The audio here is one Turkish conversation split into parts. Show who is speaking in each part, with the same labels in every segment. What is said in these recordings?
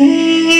Speaker 1: Hey.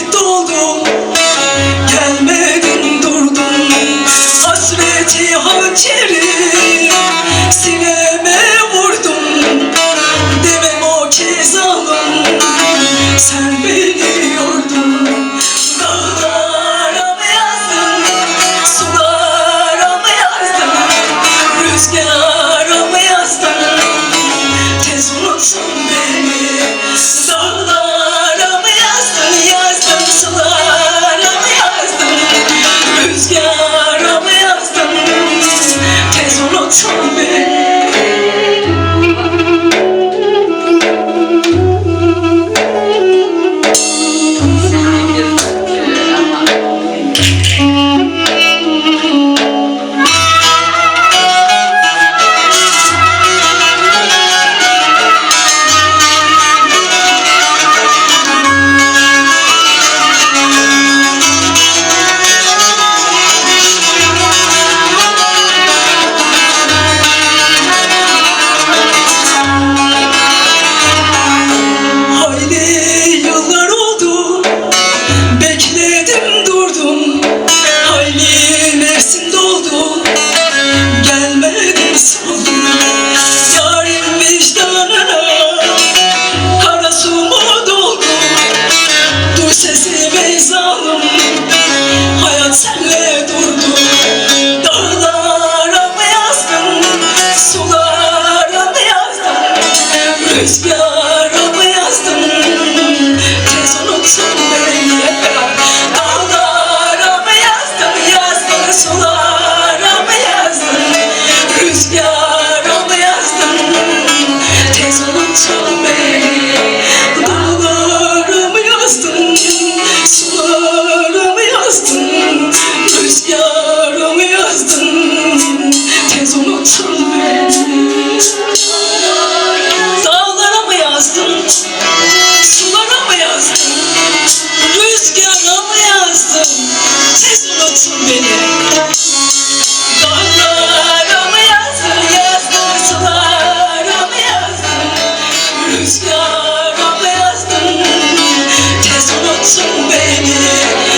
Speaker 1: Oldu Gelmedin durdun Hasreti hançeri Sineme vurdun Demem o ki zalim Sen beni yordun. Dağlara mı yazdın Sulara mı yazdın Rüzgara mı yazdın Tez unutsun Christian. so many